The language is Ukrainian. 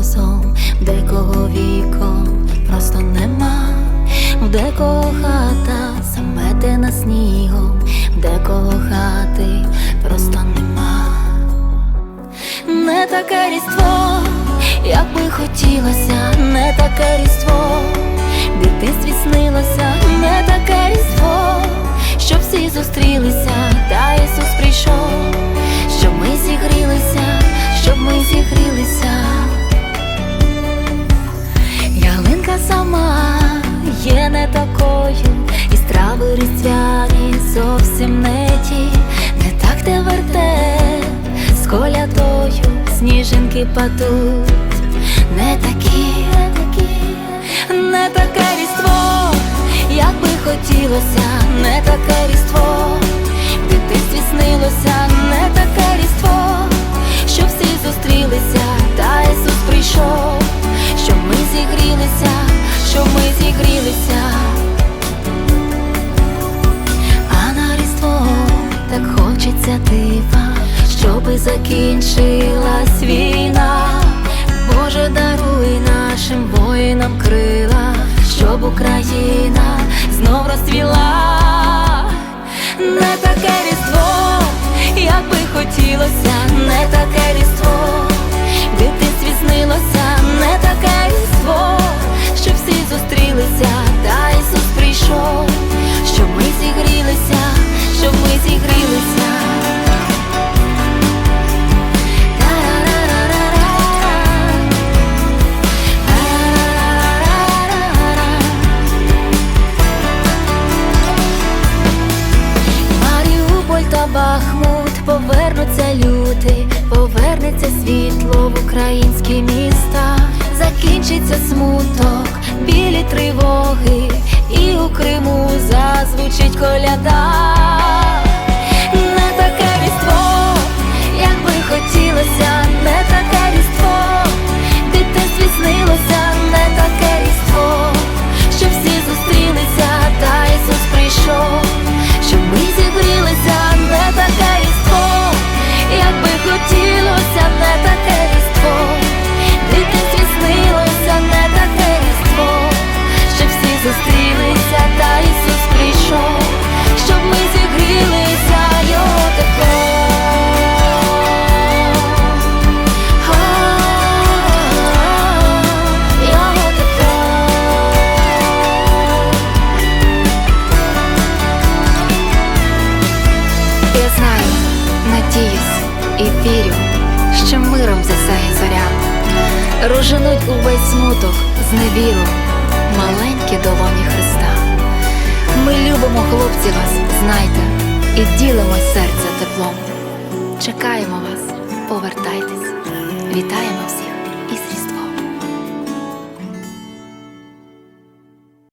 В декого вікон просто нема, в декого хата заметена снігом, в декого хати просто нема. Не таке різдво, як би хотілося, не таке різдво, дитинстві снилося, не таке різдво, щоб всі зустрілися, та Ісус прийшов, щоб ми зігрілися, не такою, і страви різдвяні зовсім не ті, не так те верте з колядою, сніжинки падуть, не такі, не такі, не таке різдво, як би хотілося, не таке різдво, закінчилась війна. Боже, даруй нашим воїнам крила, щоб Україна знов розцвіла. Не таке різдво, як би хотілося, не таке різдво, люди, повернеться світло в українські міста, закінчиться смуток, білі тривоги, і у Криму зазвучить коляда. Вірю, що миром засяє зоря. Роженуть увесь смуток з невіру маленькі долоні Христа. Ми любимо хлопці вас, знайте, і ділимо серце теплом. Чекаємо вас, повертайтесь, вітаємо всіх.